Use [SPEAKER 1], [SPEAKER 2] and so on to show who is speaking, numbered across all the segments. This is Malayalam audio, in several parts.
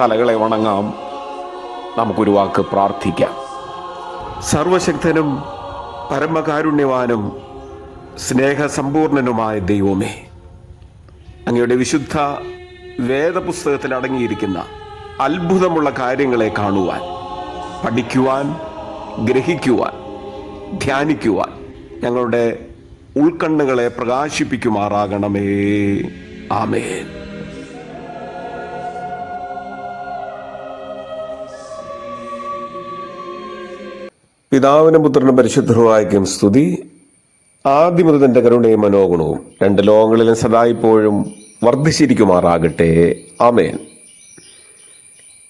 [SPEAKER 1] തലകളെ വണങ്ങാം. നമുക്കൊരു വാക്ക് പ്രാർത്ഥിക്കാം. സർവശക്തനും പരമകാരുണ്യവാനും സ്നേഹസമ്പൂർണനുമായ ദൈവമേ അങ്ങയുടെ വിശുദ്ധ വേദപുസ്തകത്തിൽ അടങ്ങിയിരിക്കുന്ന അത്ഭുതമുള്ള കാര്യങ്ങളെ കാണുവാൻ പഠിക്കുവാൻ ഗ്രഹിക്കുവാൻ ധ്യാനിക്കുവാൻ ഞങ്ങളുടെ ഉൾക്കണ്ണുകളെ പ്രകാശിപ്പിക്കുമാറാകണമേ. ആമേൻ. പിതാവിനും പുത്രനും പരിശുദ്ധരുമായിരിക്കും സ്തുതി. ആദ്യമത് തന്റെ കരുണയും മനോഗുണവും രണ്ട് ലോകങ്ങളിലും സദായിപ്പോഴും വർദ്ധിച്ചിരിക്കുമാറാകട്ടെ. ആമേൻ.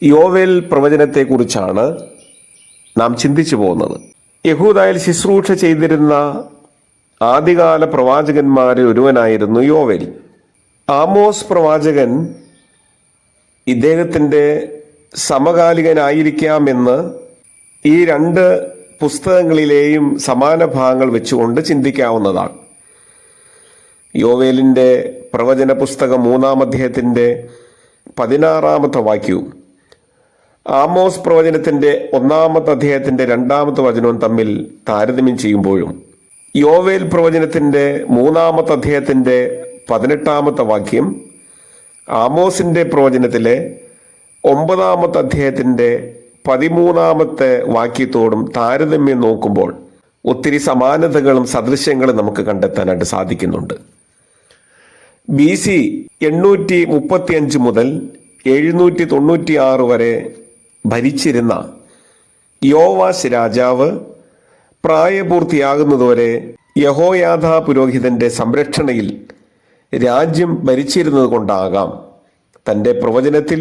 [SPEAKER 1] യോവേൽ പ്രവചനത്തെക്കുറിച്ചാണ് നാം ചിന്തിച്ചു പോകുന്നത്. യഹൂദായിൽ ശുശ്രൂഷ ചെയ്തിരുന്ന ആദ്യകാല പ്രവാചകന്മാരിൽ ഒരുവനായിരുന്നു യോവേൽ. ആമോസ് പ്രവാചകൻ ഇദ്ദേഹത്തിന്റെ സമകാലികനായിരിക്കാമെന്ന് ഈ രണ്ട് പുസ്തകങ്ങളിലെയും സമാന ഭാഗങ്ങൾ വെച്ചുകൊണ്ട് ചിന്തിക്കാവുന്നതാണ്. യോവേലിന്റെ പ്രവചന പുസ്തകം മൂന്നാം അധ്യായത്തിന്റെ പതിനാറാമത്തെ വാക്യവും ആമോസ് പ്രവചനത്തിന്റെ ഒന്നാമത്തെ അധ്യായത്തിന്റെ രണ്ടാമത്തെ വചനവും തമ്മിൽ താരതമ്യം ചെയ്യുമ്പോഴും യോവേൽ പ്രവചനത്തിന്റെ മൂന്നാമത്തെ അധ്യായത്തിന്റെ പതിനെട്ടാമത്തെ വാക്യം ആമോസിന്റെ പ്രവചനത്തിലെ ഒമ്പതാമത്തെ അധ്യായത്തിന്റെ പതിമൂന്നാമത്തെ വാക്യത്തോടും താരതമ്യം നോക്കുമ്പോൾ ഒത്തിരി സമാനതകളും സദൃശ്യങ്ങളും നമുക്ക് കണ്ടെത്താനായിട്ട് സാധിക്കുന്നുണ്ട്. ബി സി എണ്ണൂറ്റി മുപ്പത്തി അഞ്ച് മുതൽ എഴുന്നൂറ്റി തൊണ്ണൂറ്റി ആറ് വരെ ഭരിച്ചിരുന്ന യോവാസ് രാജാവ് പ്രായപൂർത്തിയാകുന്നതുവരെ യഹോയാഥ പുരോഹിതന്റെ സംരക്ഷണയിൽ രാജ്യം ഭരിച്ചിരുന്നത് കൊണ്ടാകാം തന്റെ പ്രവചനത്തിൽ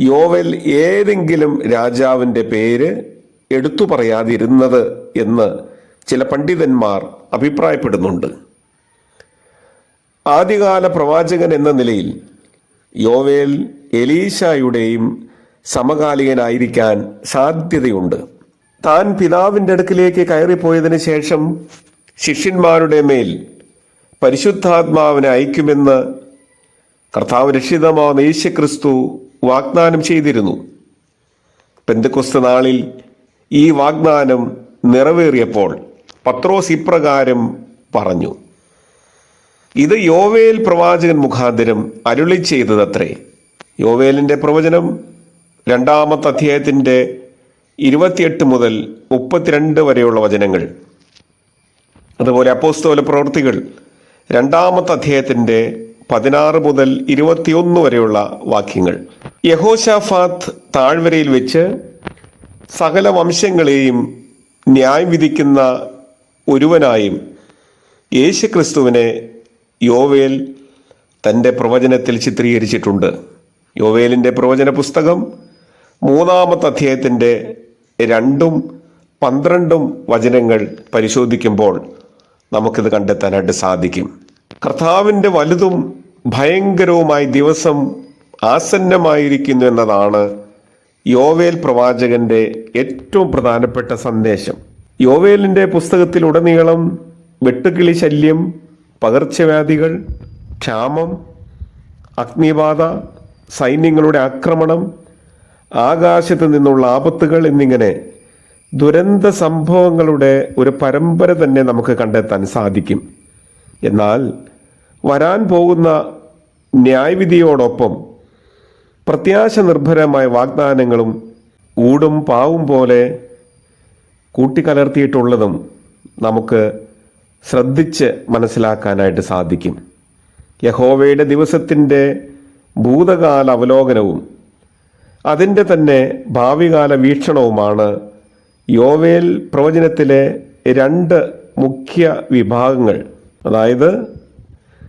[SPEAKER 1] യോവൽ ഏതെങ്കിലും രാജാവിന്റെ പേര് എടുത്തു പറയാതിരുന്നത് എന്ന് ചില പണ്ഡിതന്മാർ അഭിപ്രായപ്പെടുന്നുണ്ട്. ആദ്യകാല പ്രവാചകൻ എന്ന നിലയിൽ യോവേൽ എലീശായുടെയും സമകാലികനായിരിക്കാൻ സാധ്യതയുണ്ട്. താൻ പിതാവിന്റെ അടുക്കിലേക്ക് കയറിപ്പോയതിനു ശേഷം ശിഷ്യന്മാരുടെ മേൽ പരിശുദ്ധാത്മാവിനെ അയക്കുമെന്ന് കർത്താവ് രക്ഷിതമാവുന്ന യേശുക്രിസ്തു വാഗ്ദാനം ചെയ്തിരുന്നു. പെന്തക്കുസ്ത നാളിൽ ഈ വാഗ്ദാനം നിറവേറിയപ്പോൾ പത്രോസ് ഇപ്രകാരം പറഞ്ഞു ഇത് യോവേൽ പ്രവാചകൻ മുഖാന്തരം അരുളി ചെയ്തതത്രേ. യോവേലിന്റെ പ്രവചനം രണ്ടാമത്തെ അധ്യായത്തിന്റെ ഇരുപത്തിയെട്ട് മുതൽ മുപ്പത്തിരണ്ട് വരെയുള്ള വചനങ്ങൾ. അതുപോലെ അപ്പോസ്തോല പ്രവൃത്തികൾ രണ്ടാമത്തെ അധ്യായത്തിന്റെ പതിനാറ് മുതൽ ഇരുപത്തിയൊന്ന് വരെയുള്ള വാക്യങ്ങൾ. യഹോഷാഫാത്ത് താഴ്വരയിൽ വെച്ച് സകല വംശങ്ങളെയും ന്യായം വിധിക്കുന്ന ഒരുവനായും യേശുക്രിസ്തുവിനെ യോവേൽ തന്റെ പ്രവചനത്തിൽ ചിത്രീകരിച്ചിട്ടുണ്ട്. യോവേലിന്റെ പ്രവചന പുസ്തകം മൂന്നാമത്തെ അധ്യായത്തിന്റെ രണ്ടും പന്ത്രണ്ടും വചനങ്ങൾ പരിശോധിക്കുമ്പോൾ നമുക്കിത് കണ്ടെത്താനായിട്ട് സാധിക്കും. കർത്താവിന്റെ വലുതും ഭയങ്കരവുമായ ദിവസം ആസന്നമായിരിക്കുന്നു എന്നതാണ് യോവേൽ പ്രവാചകന്റെ ഏറ്റവും പ്രധാനപ്പെട്ട സന്ദേശം. യോവേലിന്റെ പുസ്തകത്തിലുടനീളം വെട്ടുകിളി ശല്യം പകർച്ചവ്യാധികൾ ക്ഷാമം അഗ്നിബാധ സൈന്യങ്ങളുടെ ആക്രമണം ആകാശത്ത് നിന്നുള്ള ആപത്തുകൾ എന്നിങ്ങനെ ദുരന്ത സംഭവങ്ങളുടെ ഒരു പരമ്പര തന്നെ നമുക്ക് കണ്ടെത്താൻ സാധിക്കും. എന്നാൽ വരാൻ പോകുന്ന ന്യായവിധിയോടൊപ്പം പ്രത്യാശ നിർഭരമായ വാഗ്ദാനങ്ങളും ഊടും പാവും പോലെ കൂട്ടിക്കലർത്തിയിട്ടുള്ളതും നമുക്ക് ശ്രദ്ധിച്ച് മനസ്സിലാക്കാനായിട്ട് സാധിക്കും. യഹോവയുടെ ദിവസത്തിന്റെ ഭൂതകാല അവലോകനവും അതിന്റെ തന്നെ ഭാവികാല വീക്ഷണവുമാണ് യോവേൽ പ്രവചനത്തിലെ രണ്ട് മുഖ്യ വിഭാഗങ്ങൾ. അതായത്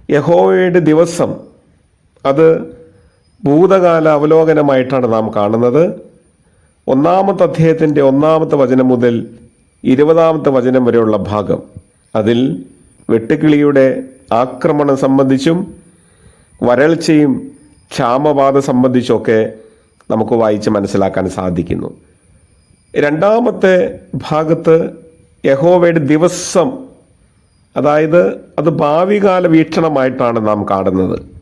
[SPEAKER 1] യഹോവയുടെ ദിവസം അത് ഭൂതകാല അവലോകനമായിട്ടാണ് നാം കാണുന്നത്. ഒന്നാമത്തെ അധ്യായത്തിന്റെ ഒന്നാമത്തെ വചനം മുതൽ ഇരുപതാമത്തെ വചനം വരെയുള്ള ഭാഗം. അതിൽ വെട്ടുക്കിളിയുടെ ആക്രമണം സംബന്ധിച്ചും വരൾച്ചയും ക്ഷാമബാധ സംബന്ധിച്ചൊക്കെ നമുക്ക് വായിച്ച് മനസ്സിലാക്കാൻ സാധിക്കുന്നു. രണ്ടാമത്തെ ഭാഗത്ത് യഹോവയുടെ ദിവസം അതായത് അത് ഭാവികാല വീക്ഷണമായിട്ടാണ് നാം കാണുന്നത്.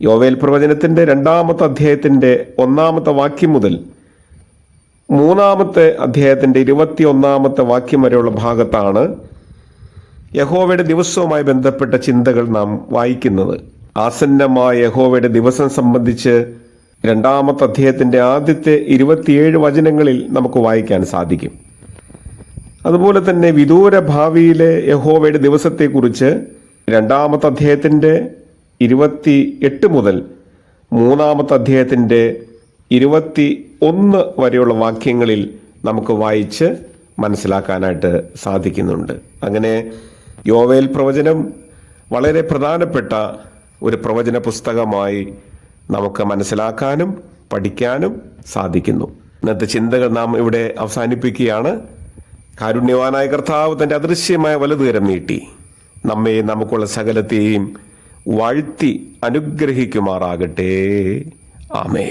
[SPEAKER 1] യോവേൽ പ്രവചനത്തിന്റെ രണ്ടാമത്തെ അധ്യായത്തിന്റെ ഒന്നാമത്തെ വാക്യം മുതൽ മൂന്നാമത്തെ അധ്യായത്തിന്റെ ഇരുപത്തി ഒന്നാമത്തെ വാക്യം വരെയുള്ള ഭാഗത്താണ് യഹോവയുടെ ദിവസവുമായി ബന്ധപ്പെട്ട ചിന്തകൾ നാം വായിക്കുന്നത്. ആസന്നമായ യഹോവയുടെ ദിവസം സംബന്ധിച്ച് രണ്ടാമത്തെ അധ്യായത്തിന്റെ ആദ്യത്തെ ഇരുപത്തിയേഴ് വചനങ്ങളിൽ നമുക്ക് വായിക്കാൻ സാധിക്കും. അതുപോലെ തന്നെ വിദൂര ഭാവിയിലെ യഹോവയുടെ ദിവസത്തെക്കുറിച്ച് രണ്ടാമത്തെ അധ്യായത്തിന്റെ ഇരുപത്തി എട്ട് മുതൽ മൂന്നാമത്തെ അധ്യായത്തിന്റെ ഇരുപത്തി ഒന്ന് വരെയുള്ള വാക്യങ്ങളിൽ നമുക്ക് വായിച്ച് മനസ്സിലാക്കാനായിട്ട് സാധിക്കുന്നുണ്ട്. അങ്ങനെ യോവേൽ പ്രവചനം വളരെ പ്രധാനപ്പെട്ട ഒരു പ്രവചന പുസ്തകമായി നമുക്ക് മനസ്സിലാക്കാനും പഠിക്കാനും സാധിക്കുന്നു. ഇന്നത്തെ ചിന്തകൾ നാം ഇവിടെ അവസാനിപ്പിക്കുകയാണ്. കാരുണ്യവാനായ കർത്താവ് തന്റെ അദൃശ്യമായ വലതുകരം നീട്ടി. നമ്മെ നമുക്കുള്ള സകലത്തെയും വാഴ്ത്തി അനുഗ്രഹിക്കുമാറാകട്ടെ. ആമേ